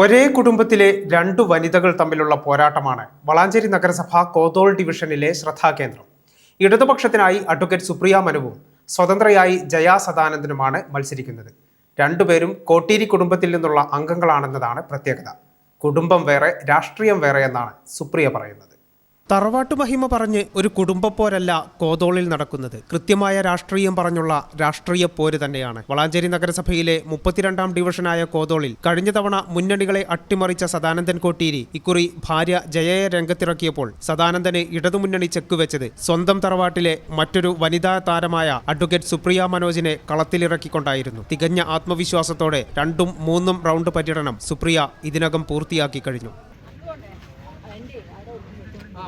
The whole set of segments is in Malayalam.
ഒരേ കുടുംബത്തിലെ രണ്ടു വനിതകൾ തമ്മിലുള്ള പോരാട്ടമാണ് വളാഞ്ചേരി നഗരസഭ കോതോൾ ഡിവിഷനിലെ ശ്രദ്ധാകേന്ദ്രം. ഇടതുപക്ഷത്തിനായി അഡ്വക്കേറ്റ് സുപ്രിയ മനുവും സ്വതന്ത്രയായി ജയാ സദാനന്ദനുമാണ് മത്സരിക്കുന്നത്. രണ്ടുപേരും കോട്ടീരി കുടുംബത്തിൽ നിന്നുള്ള അംഗങ്ങളാണെന്നതാണ് പ്രത്യേകത. കുടുംബം വേറെ രാഷ്ട്രീയം വേറെ എന്നാണ് സുപ്രിയ പറയുന്നത്. തറവാട്ടു മഹിമ പറഞ്ഞ് ഒരു കുടുംബപ്പോരല്ല കോതോളിൽ നടക്കുന്നത്. കൃത്യമായ രാഷ്ട്രീയം പറഞ്ഞുള്ള രാഷ്ട്രീയ പോര് തന്നെയാണ്. വളാഞ്ചേരി നഗരസഭയിലെ മുപ്പത്തിരണ്ടാം ഡിവിഷനായ കോതോളിൽ കഴിഞ്ഞ തവണ മുന്നണികളെ അട്ടിമറിച്ച സദാനന്ദൻ കോട്ടീരി ഇക്കുറി ഭാര്യ ജയയെ രംഗത്തിറക്കിയപ്പോൾ സദാനന്ദന് ഇടതുമുന്നണി ചെക്കുവെച്ചത് സ്വന്തം തറവാട്ടിലെ മറ്റൊരു വനിതാ താരമായ അഡ്വക്കേറ്റ് സുപ്രിയ മനോജിനെ കളത്തിലിറക്കിക്കൊണ്ടായിരുന്നു. തികഞ്ഞ ആത്മവിശ്വാസത്തോടെ രണ്ടും മൂന്നും റൗണ്ട് പര്യടനം സുപ്രിയ ഇതിനകം പൂർത്തിയാക്കി കഴിഞ്ഞു.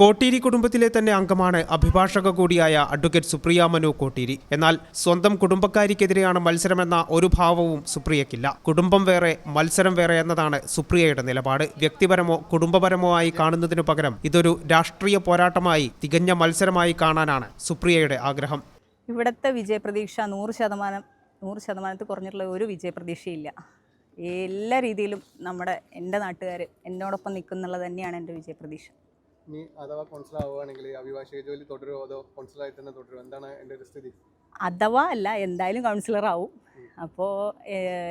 കോട്ടീരി കുടുംബത്തിലെ തന്നെ അംഗമാണ് അഭിഭാഷക കൂടിയായ അഡ്വക്കേറ്റ് സുപ്രിയ മനു കോട്ടീരി. എന്നാൽ സ്വന്തം കുടുംബക്കാരിക്കെതിരെയാണ് മത്സരമെന്ന ഒരു ഭാവവും സുപ്രിയക്കില്ല കുടുംബം വേറെ മത്സരം വേറെ എന്നതാണ് സുപ്രിയയുടെ നിലപാട്. വ്യക്തിപരമോ കുടുംബപരമോ ആയി കാണുന്നതിനു പകരം ഇതൊരു രാഷ്ട്രീയ പോരാട്ടമായി തികഞ്ഞ മത്സരമായി കാണാനാണ് സുപ്രിയയുടെ ആഗ്രഹം. ഇവിടുത്തെ വിജയപ്രതീക്ഷ നൂറ് ശതമാനം നൂറ് ശതമാനത്തിൽ കുറഞ്ഞിട്ടുള്ള ഒരു വിജയപ്രതീക്ഷയില്ല. എല്ലാ രീതിയിലും നമ്മുടെ എന്റെ നാട്ടുകാർ എന്നോടൊപ്പം നിൽക്കുന്നുള്ളത് തന്നെയാണ് എന്റെ വിജയപ്രതീക്ഷ. ഇനി അഥവാ കൗൺസിലർ ആവുകയാണെങ്കിൽ അഭിഭാഷക ജോലി തുടരുമോ അതോ കൗൺസിലറായി തന്നെ തുടരുമോ എന്താണ് എന്റെ ഒരു സ്ഥിതി? അഥവാ അല്ല എന്തായാലും കൗൺസിലർ ആവും. അപ്പോൾ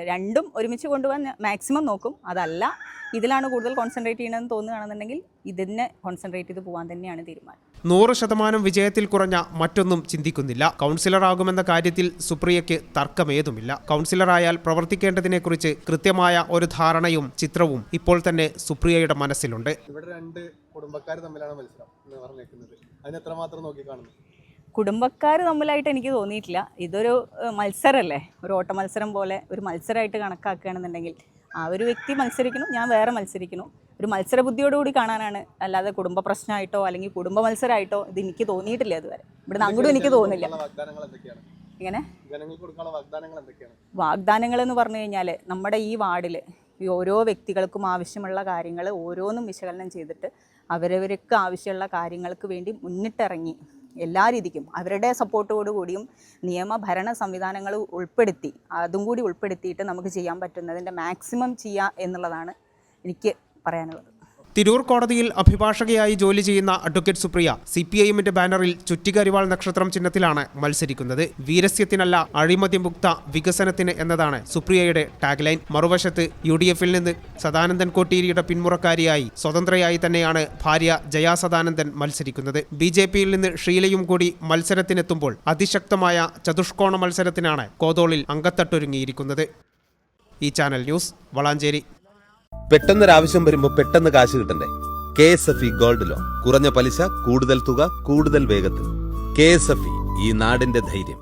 രണ്ടും ഒരുമിച്ച് കൊണ്ടുപോകാൻ മാക്സിമം നോക്കും. അതല്ല ഇതിലാണ് കൂടുതൽ കോൺസെൻട്രേറ്റ് ചെയ്യണമെന്ന് തോന്നുകയാണെന്നുണ്ടെങ്കിൽ ഇതിനെ കോൺസെൻട്രേറ്റ് ചെയ്ത് പോകാൻ തന്നെയാണ് തീരുമാനം. നൂറ് ശതമാനം വിജയത്തിൽ കുറഞ്ഞ മറ്റൊന്നും ചിന്തിക്കുന്നില്ല. കൗൺസിലറാകുമെന്ന കാര്യത്തിൽ സുപ്രിയയ്ക്ക് തർക്കമേതുമില്ല. കൗൺസിലറായാൽ പ്രവർത്തിക്കേണ്ടതിനെക്കുറിച്ച് കൃത്യമായ ഒരു ധാരണയും ചിത്രവും ഇപ്പോൾ തന്നെ സുപ്രിയയുടെ മനസ്സിലുണ്ട്. ഇവിടെ രണ്ട് കുടുംബക്കാർ തമ്മിലാണ് മത്സരം എന്ന് പറഞ്ഞേക്കുന്നത്. അതിനെത്രമാത്രം നോക്കി കാണുന്നു കുടുംബക്കാർ തമ്മിലായിട്ട് എനിക്ക് തോന്നിയിട്ടില്ല. ഇതൊരു മത്സരമല്ലേ ഒരു ഓട്ട മത്സരം പോലെ ഒരു മത്സരമായിട്ട് കണക്കാക്കുകയാണെന്നുണ്ടെങ്കിൽ ആ ഒരു വ്യക്തി മത്സരിക്കുന്നു ഞാൻ വേറെ മത്സരിക്കുന്നു. ഒരു മത്സര ബുദ്ധിയോടുകൂടി കാണാനാണ്. അല്ലാതെ കുടുംബ പ്രശ്നമായിട്ടോ അല്ലെങ്കിൽ കുടുംബ മത്സരമായിട്ടോ ഇത് എനിക്ക് തോന്നിയിട്ടില്ല ഇതുവരെ. ഇവിടെ അങ്ങോട്ടും എനിക്ക് തോന്നില്ല. ഇങ്ങനെ വാഗ്ദാനങ്ങൾ എന്ന് പറഞ്ഞു കഴിഞ്ഞാൽ നമ്മുടെ ഈ വാർഡിൽ ഈ ഓരോ വ്യക്തികൾക്കും ആവശ്യമുള്ള കാര്യങ്ങൾ ഓരോന്നും വിശകലനം ചെയ്തിട്ട് അവരവർക്ക് ആവശ്യമുള്ള കാര്യങ്ങൾക്ക് വേണ്ടി മുന്നിട്ടിറങ്ങി എല്ലാ രീതിക്കും അവരുടെ സപ്പോർട്ടോടു കൂടിയും നിയമ ഭരണ സംവിധാനങ്ങൾ ഉൾപ്പെടുത്തി അതും കൂടി ഉൾപ്പെടുത്തിയിട്ട് നമുക്ക് ചെയ്യാൻ പറ്റുന്നതിന്റെ മാക്സിമം ചെയ്യുക എന്നുള്ളതാണ് എനിക്ക് പറയാനുള്ളത്. തിരൂർ കോടതിയിൽ അഭിഭാഷകയായി ജോലി ചെയ്യുന്ന അഡ്വക്കേറ്റ് സുപ്രിയ സി പി ഐഎമ്മിന്റെ ബാനറിൽ ചുറ്റികരിവാൾ നക്ഷത്രം ചിഹ്നത്തിലാണ് മത്സരിക്കുന്നത്. വീരസ്യത്തിനല്ല അഴിമതിമുക്ത വികസനത്തിന് എന്നതാണ് സുപ്രിയയുടെ ടാഗ്ലൈൻ മറുവശത്ത് യു ഡി എഫിൽ നിന്ന് സദാനന്ദൻ കോട്ടീരിയുടെ പിന്മുറക്കാരിയായി സ്വതന്ത്രയായി തന്നെയാണ് ഭാര്യ ജയാ സദാനന്ദൻ മത്സരിക്കുന്നത്. ബി ജെ പിയിൽ നിന്ന് ഷീലയും കൂടി മത്സരത്തിനെത്തുമ്പോൾ അതിശക്തമായ ചതുഷ്കോണ മത്സരത്തിനാണ് കോതോളിൽ അംഗത്തട്ടൊരുങ്ങിയിരിക്കുന്നത്. ഈ ചാനൽ ന്യൂസ് വളാഞ്ചേരി. പെട്ടെന്നൊരാവശ്യം വരുമ്പോ പെട്ടെന്ന് കാശ് കിട്ടണ്ടേ? K S F E gold loan. കുറഞ്ഞ പലിശ കൂടുതൽ തുക കൂടുതൽ വേഗത്തിൽ. കെ എസ് എഫ് ഇ ഈ നാടിന്റെ ധൈര്യം.